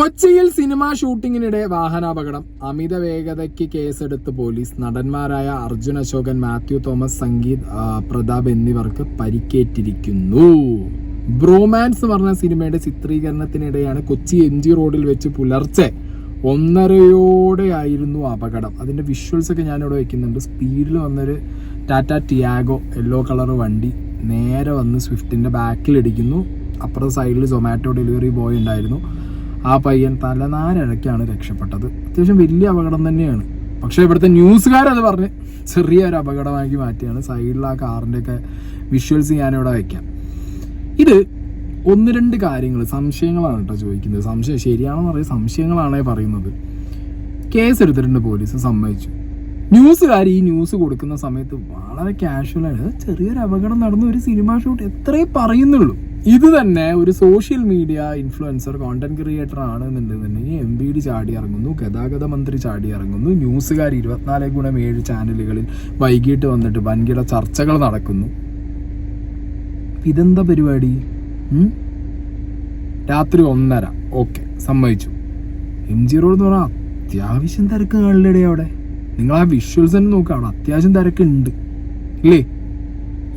കൊച്ചിയിൽ സിനിമാ ഷൂട്ടിങ്ങിനിടെ വാഹനാപകടം. അമിത വേഗതയ്ക്ക് കേസെടുത്ത് പോലീസ്. നടന്മാരായ അർജുൻ അശോകൻ മാത്യു തോമസ് സംഗീത് പ്രതാപ് എന്നിവർക്ക് പരിക്കേറ്റിരിക്കുന്നു. ബ്രോമാൻസ് പറഞ്ഞ സിനിമയുടെ ചിത്രീകരണത്തിനിടെയാണ് കൊച്ചി എം ജി റോഡിൽ വെച്ച് പുലർച്ചെ ഒന്നരയോടെയായിരുന്നു അപകടം. അതിന്റെ വിഷ്വൽസ് ഒക്കെ ഞാനിവിടെ വെക്കുന്നുണ്ട്. സ്പീഡിൽ വന്നൊരു ടാറ്റ ടിയാഗോ യെല്ലോ കളർ വണ്ടി നേരെ വന്ന് സ്വിഫ്റ്റിന്റെ ബാക്കിലിടിക്കുന്നു അപ്പുറത്തെ സൈഡിൽ സൊമാറ്റോ ഡെലിവറി ബോയ് ഉണ്ടായിരുന്നു. ആ പയ്യൻ തലനാരഴക്കാണ് രക്ഷപ്പെട്ടത്. അത്യാവശ്യം വലിയ അപകടം തന്നെയാണ്. പക്ഷേ ഇവിടുത്തെ ന്യൂസുകാരത് പറഞ്ഞ് ചെറിയൊരു അപകടമാക്കി മാറ്റിയാണ്. സൈഡിൽ ആ കാറിന്റെ ഒക്കെ വിഷ്വൽസ് ഞാനിവിടെ വയ്ക്കാം. ഇത് ഒന്ന് രണ്ട് കാര്യങ്ങൾ സംശയങ്ങളാണ് കേട്ടോ ചോദിക്കുന്നത്. സംശയം ശരിയാണെന്ന് പറയും സംശയങ്ങളാണേ പറയുന്നത്. കേസ് എടുത്തിട്ടുണ്ട് പോലീസ് സമ്മതിച്ചു. ന്യൂസുകാർ ഈ ന്യൂസ് കൊടുക്കുന്ന സമയത്ത് വളരെ കാഷ്വൽ ആണ്. ചെറിയൊരു അപകടം നടന്ന ഒരു സിനിമ ഷൂട്ട് എത്രേ പറയുന്നുള്ളൂ. ഇത് തന്നെ ഒരു social media influencer content creator ആണെന്നുണ്ടെന്നുണ്ടെങ്കിൽ M B D ചാടി ഇറങ്ങുന്നു ഗതാഗത മന്ത്രി ചാടി ഇറങ്ങുന്നു ന്യൂസുകാർ ഇരുപത്തിനാല് ഗുണം ഏഴ് ചാനലുകളിൽ വൈകിട്ട് വന്നിട്ട് വൻകിട ചർച്ചകൾ നടക്കുന്നു. ഇതെന്താ പരിപാടി? രാത്രി ഒന്നര. ഓക്കെ സമ്മതിച്ചു. എം ജി റോഡ് എന്ന് പറഞ്ഞാൽ അത്യാവശ്യം തിരക്ക് കാണില്ലേ അവിടെ. നിങ്ങൾ ആ വിഷ്വൽസ് തന്നെ നോക്കുക അവിടെ അത്യാവശ്യം തിരക്കുണ്ട്. ഇല്ലേ?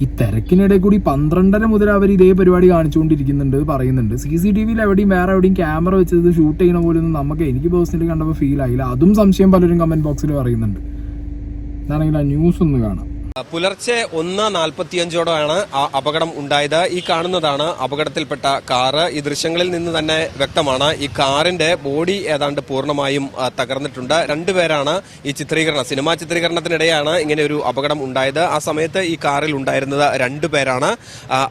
ഈ തിരക്കിനിടെ കൂടി പന്ത്രണ്ടര മുതൽ അവർ ഇതേ പരിപാടി കാണിച്ചുകൊണ്ടിരിക്കുന്നുണ്ട് പറയുന്നുണ്ട്. സി സി ടി വിയിൽ എവിടെയും വേറെ എവിടെയും ക്യാമറ വെച്ചത് ഷൂട്ട് ചെയ്യണ പോലെ ഒന്നും നമുക്ക് എനിക്ക് പേഴ്സണലി കണ്ടപ്പോൾ ഫീൽ ആയില്ല. അതും സംശയം പലരും കമന്റ് ബോക്സിൽ പറയുന്നുണ്ട്. എന്നാണെങ്കിൽ ആ ന്യൂസ് ഒന്ന് കാണാം. പുലർച്ചെ ഒന്ന് നാൽപ്പത്തിയഞ്ചോടെയാണ് ആ അപകടം ഉണ്ടായത്. ഈ കാണുന്നതാണ് അപകടത്തിൽപ്പെട്ട കാറ്. ഈ ദൃശ്യങ്ങളിൽ നിന്ന് തന്നെ വ്യക്തമാണ് ഈ കാറിന്റെ ബോഡി ഏതാണ്ട് പൂർണമായും തകർന്നിട്ടുണ്ട്. രണ്ടുപേരാണ് ഈ ചിത്രീകരണം സിനിമാ ചിത്രീകരണത്തിനിടെയാണ് ഇങ്ങനെ ഒരു അപകടം ഉണ്ടായത്. ആ സമയത്ത് ഈ കാറിൽ ഉണ്ടായിരുന്നത് രണ്ടുപേരാണ്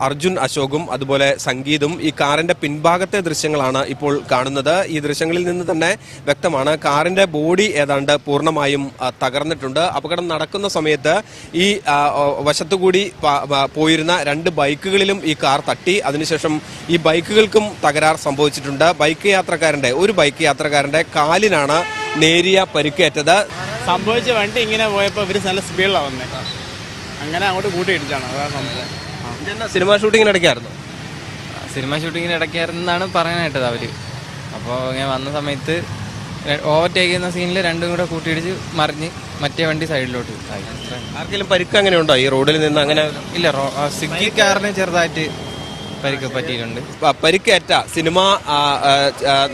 അർജുൻ അശോകും അതുപോലെ സംഗീതും. ഈ കാറിന്റെ പിൻഭാഗത്തെ ദൃശ്യങ്ങളാണ് ഇപ്പോൾ കാണുന്നത്. ഈ ദൃശ്യങ്ങളിൽ നിന്ന് തന്നെ വ്യക്തമാണ് കാറിന്റെ ബോഡി ഏതാണ്ട് പൂർണമായും തകർന്നിട്ടുണ്ട്. അപകടം നടക്കുന്ന സമയത്ത് ഈ വശത്തുകൂടി പോയിരുന്ന രണ്ട് ബൈക്കുകളിലും ഈ കാർ തട്ടി. അതിനുശേഷം ഈ ബൈക്കുകൾക്കും തകരാർ സംഭവിച്ചിട്ടുണ്ട്. ബൈക്ക് യാത്രക്കാരന്റെ ഒരു ബൈക്ക് യാത്രക്കാരന്റെ കാലിനാണ് നേരിയ പരിക്കേറ്റത്. സംഭവിച്ച വണ്ടി ഇങ്ങനെ പോയപ്പോൾ ഇവർ നല്ല സ്പീഡിലാണ് വന്നത് അങ്ങനെ അങ്ങോട്ട് കൂട്ടിയിടിച്ചാണ്. അതാണ് സംഭവം. സിനിമാ ഷൂട്ടിങ്ങിനിടയ്ക്കായിരുന്നു സിനിമ ഷൂട്ടിങ്ങിന് എന്നാണ് പറയാനായിട്ടത് അവർ അപ്പോൾ ഇങ്ങനെ വന്ന സമയത്ത് ഓവർടേക്ക് ചെയ്യുന്ന സീനിൽ രണ്ടും കൂടെ കൂട്ടിയിടിച്ച് മറിഞ്ഞ് മറ്റേ വണ്ടി സൈഡിലോട്ട് ആർക്കെങ്കിലും പരിക്ക് അങ്ങനെ ഉണ്ടോ? ഈ റോഡിൽ നിന്ന് അങ്ങനെ ഇല്ല സിഗ്ഗി കാറിന് ചെറുതായിട്ട് പരിക്ക് പറ്റിയിട്ടുണ്ട്. പരിക്കേറ്റ സിനിമാ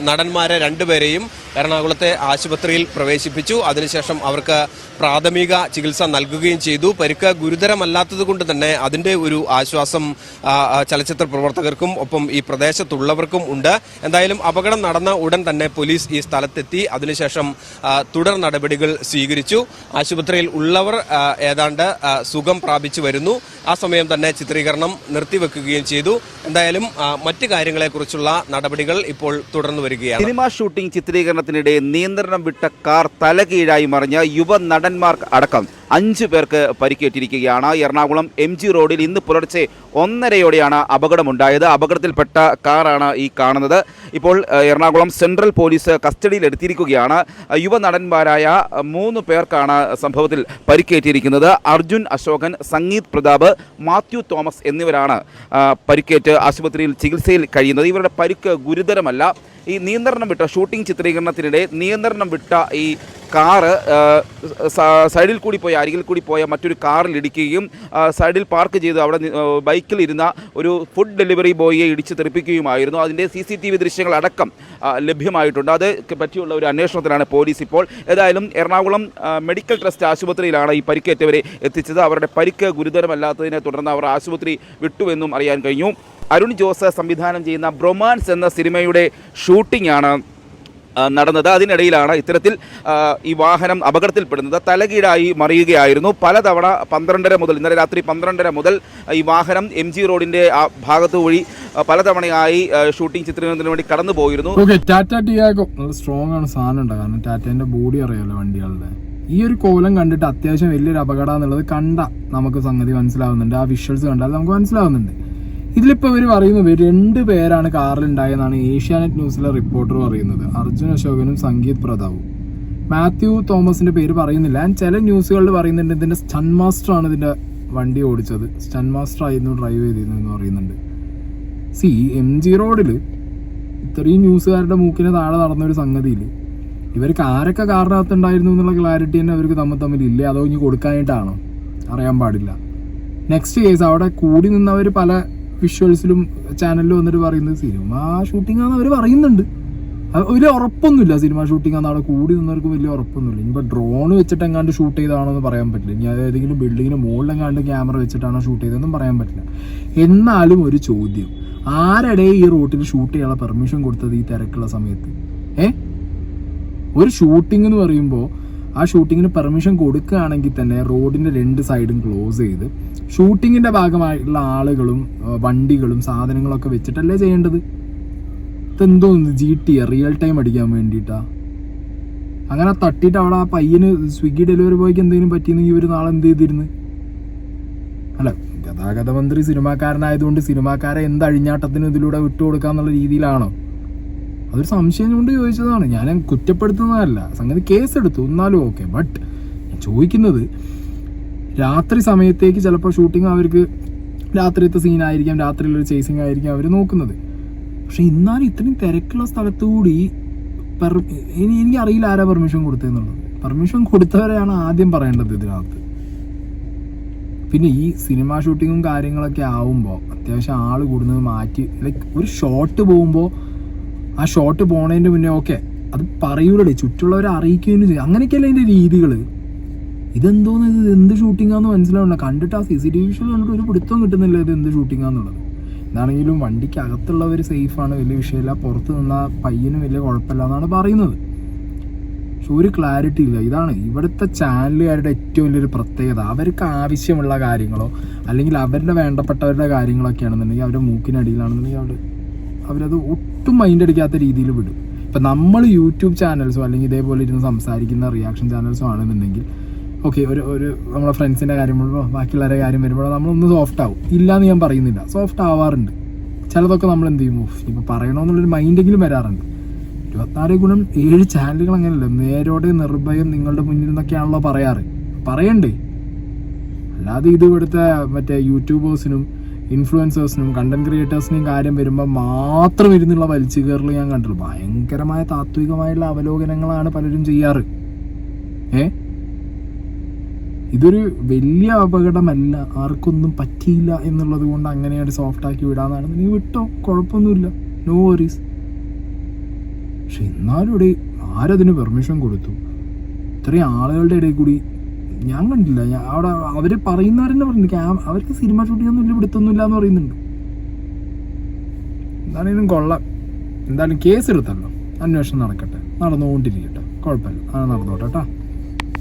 നടന്മാരെ രണ്ടുപേരെയും എറണാകുളത്തെ ആശുപത്രിയിൽ പ്രവേശിപ്പിച്ചു. അതിനുശേഷം അവർക്ക് പ്രാഥമിക ചികിത്സ നൽകുകയും ചെയ്തു. പരിക്ക് ഗുരുതരമല്ലാത്തത് കൊണ്ട് തന്നെ അതിന്റെ ഒരു ആശ്വാസം ചലച്ചിത്ര പ്രവർത്തകർക്കും ഒപ്പം ഈ പ്രദേശത്തുള്ളവർക്കും ഉണ്ട്. എന്തായാലും അപകടം നടന്ന ഉടൻ തന്നെ പോലീസ് ഈ സ്ഥലത്തെത്തി. അതിനുശേഷം തുടർ നടപടികൾ സ്വീകരിച്ചു. ആശുപത്രിയിൽ ഉള്ളവർ ഏതാണ്ട് സുഖം പ്രാപിച്ചു വരുന്നു. ആ സമയം തന്നെ ചിത്രീകരണം നിർത്തിവെക്കുകയും ചെയ്തു. എന്തായാലും മറ്റു കാര്യങ്ങളെക്കുറിച്ചുള്ള നടപടികൾ ഇപ്പോൾ തുടർന്നു വരികയാണ്. സിനിമ ഷൂട്ടിംഗ് ചിത്രീകരണത്തിനിടെ നിയന്ത്രണം വിട്ട കാർ തലകീഴായി മറിഞ്ഞ യുവ നടന്മാർക്ക് അടക്കം. അഞ്ചു പേർക്ക് പരിക്കേറ്റിരിക്കുകയാണ്. എറണാകുളം എം ജി റോഡിൽ ഇന്ന് പുലർച്ചെ ഒന്നരയോടെയാണ് അപകടമുണ്ടായത്. അപകടത്തിൽപ്പെട്ട കാറാണ് ഈ കാണുന്നത്. ഇപ്പോൾ എറണാകുളം സെൻട്രൽ പോലീസ് കസ്റ്റഡിയിൽ എടുത്തിരിക്കുകയാണ്. യുവനടന്മാരായ യുവ നടന്മാരായ മൂന്ന് പേർക്കാണ് സംഭവത്തിൽ പരിക്കേറ്റിരിക്കുന്നത്. അർജുൻ അശോകൻ സംഗീത് പ്രതാപ് മാത്യു തോമസ് എന്നിവരാണ് പരിക്കേറ്റ് ആശുപത്രിയിൽ ചികിത്സയിൽ കഴിയുന്നത്. ഇവരുടെ പരിക്ക് ഗുരുതരമല്ല. ഈ നിയന്ത്രണം വിട്ട ഷൂട്ടിംഗ് ചിത്രീകരണത്തിനിടെ നിയന്ത്രണം വിട്ട ഈ കാറ് സൈഡിൽ കൂടി പോയ അരികിൽ കൂടി പോയ മറ്റൊരു കാറിൽ ഇടിക്കുകയും സൈഡിൽ പാർക്ക് ചെയ്ത് അവിടെ ബൈക്കിലിരുന്ന ഒരു ഫുഡ് ഡെലിവറി ബോയിയെ ഇടിച്ച് തെറിപ്പിക്കുകയുമായിരുന്നു. അതിന്റെ സി സി ടി വി ദൃശ്യങ്ങളടക്കം ലഭ്യമായിട്ടുണ്ട്. അത് പറ്റിയുള്ള ഒരു അന്വേഷണത്തിലാണ് പോലീസ് ഇപ്പോൾ. ഏതായാലും എറണാകുളം മെഡിക്കൽ ട്രസ്റ്റ് ആശുപത്രിയിലാണ് ഈ പരിക്കേറ്റവരെ എത്തിച്ചത്. അവരുടെ പരിക്ക് ഗുരുതരമല്ലാത്തതിനെ തുടർന്ന് അവർ ആശുപത്രി വിട്ടുവെന്നും അറിയാൻ കഴിഞ്ഞു. അരുൺ ജോസ് സംവിധാനം ചെയ്യുന്ന ബ്രൊമാൻസ് എന്ന സിനിമയുടെ ഷൂട്ടിംഗ് ആണ് ആ, നടന്നത്. അതിനിടയിലാണ് ഇത്തരത്തിൽ ഈ വാഹനം അപകടത്തിൽപ്പെടുന്നത്. തലകീഴായി മറിയുകയായിരുന്നു. പലതവണ പന്ത്രണ്ടര മുതൽ ഇന്നലെ രാത്രി പന്ത്രണ്ടര മുതൽ ഈ വാഹനം എം ജി റോഡിന്റെ ആ ഭാഗത്ത് വഴി പലതവണയായി ഷൂട്ടിംഗ് ചിത്രീകരണത്തിന് വേണ്ടി കടന്നു പോയിരുന്നു. ടാറ്റ ടിയാഗോ. സ്ട്രോങ് ആണ് സാധനം ഉണ്ട്? കാരണം ടാറ്റേന്റെ ബോഡി അറിയാലോ വണ്ടികളുടെ. ഈ ഒരു കോലം കണ്ടിട്ട് അത്യാവശ്യം വലിയൊരു അപകടം എന്നുള്ളത് കണ്ട നമുക്ക് സംഗതി മനസ്സിലാവുന്നുണ്ട്. ആ വിഷ്വൽസ് കണ്ടാൽ നമുക്ക് മനസ്സിലാവുന്നുണ്ട്. ഇതിലിപ്പോ ഇവർ പറയുന്നത് രണ്ട് പേരാണ് കാറിൽ ഉണ്ടായെന്നാണ് ഏഷ്യാനെറ്റ് ന്യൂസിലെ റിപ്പോർട്ടർ പറയുന്നത്. അർജുൻ അശോകനും സംഗീത് പ്രതാവും മാത്യു തോമസിന്റെ പേര് പറയുന്നില്ല. ആൻഡ് ചില ന്യൂസുകളിൽ പറയുന്നുണ്ട് ഇതിന്റെ സ്റ്റൺ മാസ്റ്റർ ആണ് ഇതിന്റെ വണ്ടി ഓടിച്ചത്. സ്റ്റൺ മാസ്റ്റർ ആയിരുന്നു ഡ്രൈവ് ചെയ്തിരുന്നു എന്ന് പറയുന്നുണ്ട്. സി എം ജി റോഡിൽ ഇത്രയും ന്യൂസുകാരുടെ മൂക്കിന് താഴെ നടന്ന ഒരു സംഗതിയിൽ ഇവർക്ക് ആരൊക്കെ കാറിനകത്ത് ഉണ്ടായിരുന്നു എന്നുള്ള ക്ലാരിറ്റി തന്നെ അവർക്ക് തമ്മിൽ തമ്മിൽ ഇല്ലേ? അതോ ഇനി കൊടുക്കാനായിട്ടാണോ? അറിയാൻ പാടില്ല. നെക്സ്റ്റ് കേസ് അവിടെ കൂടി നിന്നവർ പല വിഷ്വൽസിലും ചാനലിലും വന്നിട്ട് പറയുന്നത് സിനിമ ഷൂട്ടിംഗ് ആണെന്ന് അവർ പറയുന്നുണ്ട്. വലിയ ഉറപ്പൊന്നുമില്ല സിനിമ ഷൂട്ടിംഗ് ആണെന്ന് അവിടെ കൂടി നിന്നവർക്ക് വലിയ ഉറപ്പൊന്നുമില്ല. ഇനിയിപ്പോൾ ഡ്രോൺ വെച്ചിട്ട് എങ്ങാണ്ട് ഷൂട്ട് ചെയ്താണോ എന്ന് പറയാൻ പറ്റില്ല. ഇനി ഏതെങ്കിലും ബിൽഡിങ്ങിന് മുകളിൽ എങ്ങാണ്ട് ക്യാമറ വെച്ചിട്ടാണോ ഷൂട്ട് ചെയ്തതെന്നും പറയാൻ പറ്റില്ല. എന്നാലും ഒരു ചോദ്യം. ആരുടെ ഈ റൂട്ടിൽ ഷൂട്ട് ചെയ്യാനുള്ള പെർമിഷൻ കൊടുത്തത് ഈ തിരക്കുള്ള സമയത്ത്? ഏ? ഒരു ഷൂട്ടിംഗ് എന്ന് പറയുമ്പോൾ ആ ഷൂട്ടിങ്ങിന് പെർമിഷൻ കൊടുക്കുകയാണെങ്കിൽ തന്നെ റോഡിന്റെ രണ്ട് സൈഡും ക്ലോസ് ചെയ്ത് ഷൂട്ടിങ്ങിന്റെ ഭാഗമായിട്ടുള്ള ആളുകളും വണ്ടികളും സാധനങ്ങളൊക്കെ വെച്ചിട്ടല്ലേ ചെയ്യേണ്ടത്? ഇതെന്തോ ജി ടി റിയൽ ടൈം അടിക്കാൻ വേണ്ടിയിട്ടാ. അങ്ങനെ തട്ടിയിട്ട് അവിടെ ആ പയ്യന് സ്വിഗ്ഗി ഡെലിവറി ബോയ്ക്ക് എന്തെങ്കിലും പറ്റിയെന്നെങ്കിൽ ഇവർ നാളെ എന്ത് ചെയ്തിരുന്നു? അല്ല ഗതാഗത മന്ത്രി സിനിമാക്കാരനായതുകൊണ്ട് സിനിമാക്കാരെ എന്ത് അഴിഞ്ഞാട്ടത്തിന് ഇതിലൂടെ വിട്ടുകൊടുക്കാന്നുള്ള രീതിയിലാണോ? അതൊരു സംശയം കൊണ്ട് ചോദിച്ചതാണ്. ഞാൻ കുറ്റപ്പെടുത്തുന്നതല്ല. സംഗതി കേസ് എടുത്തു എന്നാലും ഓക്കെ ബട്ട് ഞാൻ ചോദിക്കുന്നത് രാത്രി സമയത്തേക്ക് ചിലപ്പോൾ ഷൂട്ടിംഗ് അവർക്ക് രാത്രിയത്തെ സീനായിരിക്കാം രാത്രിയിലൊരു ചേസിങ് ആയിരിക്കാം അവർ നോക്കുന്നത്. പക്ഷെ എന്നാലും ഇത്രയും തിരക്കുള്ള സ്ഥലത്തു കൂടി ഇനി എനിക്കറിയില്ല ആരാ പെർമിഷൻ കൊടുത്തതെന്നുള്ളത്. പെർമിഷൻ കൊടുത്തവരെയാണ് ആദ്യം പറയേണ്ടത് ഇതിനകത്ത്. പിന്നെ ഈ സിനിമ ഷൂട്ടിങ്ങും കാര്യങ്ങളൊക്കെ ആവുമ്പോൾ അത്യാവശ്യം ആൾ കൂടുന്നത് മാറ്റി ലൈക്ക് ഒരു ഷോട്ട് പോകുമ്പോൾ ആ ഷോട്ട് പോണതിന്റെ മുന്നേ ഓക്കെ അത് പറയൂലേ ചുറ്റുള്ളവരെ അറിയിക്കുകയും ചെയ്യും. അങ്ങനെയൊക്കെയല്ലേ അതിന്റെ രീതികൾ ഇതെന്തോന്ന് ഇത് എന്ത് ഷൂട്ടിങ്ങാന്ന് മനസ്സിലാവുന്നില്ല. കണ്ടിട്ട് ആ C C T V show കണ്ടിട്ട് ഒരു പിടുത്തം കിട്ടുന്നില്ല ഇത് എന്ത് ഷൂട്ടിങ്ങാന്നുള്ളത് എന്താണെങ്കിലും വണ്ടിക്ക് അകത്തുള്ളവർ സേഫാണ് വലിയ വിഷയമില്ല. പുറത്ത് നിന്ന പയ്യനും വലിയ കുഴപ്പമില്ല എന്നാണ് പറയുന്നത്. പക്ഷെ ഒരു ക്ലാരിറ്റി ഇല്ല. ഇതാണ് ഇവിടുത്തെ ചാനലുകാരുടെ ഏറ്റവും വലിയൊരു പ്രത്യേകത. അവർക്ക് ആവശ്യമുള്ള കാര്യങ്ങളോ അല്ലെങ്കിൽ അവരുടെ വേണ്ടപ്പെട്ടവരുടെ കാര്യങ്ങളൊക്കെ ആണെന്നുണ്ടെങ്കിൽ അവരുടെ മൂക്കിനടിയിലാണെന്നുണ്ടെങ്കിൽ അവർ അവരത് ഒട്ടും മൈൻഡ് അടിക്കാത്ത രീതിയിൽ വിടും. ഇപ്പം നമ്മൾ യൂട്യൂബ് ചാനൽസോ അല്ലെങ്കിൽ ഇതേപോലെ ഇരുന്ന് സംസാരിക്കുന്ന റിയാക്ഷൻ ചാനൽസോ ആണെന്നുണ്ടെങ്കിൽ ഓക്കെ ഒരു ഒരു നമ്മളെ ഫ്രണ്ട്സിന്റെ കാര്യം വരുമ്പോൾ ബാക്കിയുള്ളവരുടെ കാര്യം വരുമ്പോൾ നമ്മളൊന്ന് സോഫ്റ്റ് ആവും. ഇല്ല എന്ന് ഞാൻ പറയുന്നില്ല. സോഫ്റ്റ് ആവാറുണ്ട്. ചിലതൊക്കെ നമ്മൾ എന്ത് ചെയ്യും? ഇപ്പം പറയണമെന്നുള്ളൊരു മൈൻഡെങ്കിലും വരാറുണ്ട്. ഇരുപത്താറ് ഗുണം ഏഴ് ചാനലുകൾ അങ്ങനെയല്ല. നേരോടെ നിർഭയം നിങ്ങളുടെ മുന്നിൽ നിന്നൊക്കെയാണല്ലോ പറയാറ്. പറയണ്ടേ? അല്ലാതെ ഇത് ഇവിടുത്തെ മറ്റേ യൂട്യൂബേഴ്സിനും ഇൻഫ്ലുവൻസേഴ്സിനും കണ്ടന്റ് ക്രിയേറ്റേഴ്സിനും കാര്യം വരുമ്പോൾ മാത്രം ഇരുന്നുള്ള വലിച്ചു കയറൽ ഞാൻ കണ്ടിട്ടുള്ളൂ ഭയങ്കരമായ താത്വികമായുള്ള അവലോകനങ്ങളാണ് പലരും ചെയ്യാറ്. ഏ? ഇതൊരു വലിയ അപകടമല്ല. ആർക്കൊന്നും പറ്റിയില്ല എന്നുള്ളത് കൊണ്ട് അങ്ങനെയാണ് സോഫ്റ്റ് ആക്കി വിടാന്നാണ്. നീ വിട്ടോ? കുഴപ്പമൊന്നുമില്ല. നോ വറീസ് പക്ഷെ എന്നാലും ഇവിടെ ആരതിന് പെർമിഷൻ കൊടുത്തു? ഇത്രയും ആളുകളുടെ ഇടയിൽ കൂടി ഞാൻ കണ്ടില്ല. അവിടെ അവർ പറയുന്നവരെന്നെ പറഞ്ഞു അവർക്ക് സിനിമ ഷൂട്ടിംഗ് ഒന്നും ഇല്ല പിടുത്തൊന്നുമില്ല എന്ന് പറയുന്നുണ്ട്. എന്താണേലും കൊള്ളാം. എന്തായാലും കേസ് എടുത്തല്ലോ അന്വേഷണം നടക്കട്ടെ. നടന്നുകൊണ്ടിരിക്കട്ടെ. കുഴപ്പമില്ല. അത് നടന്നോട്ടെ കേട്ടോ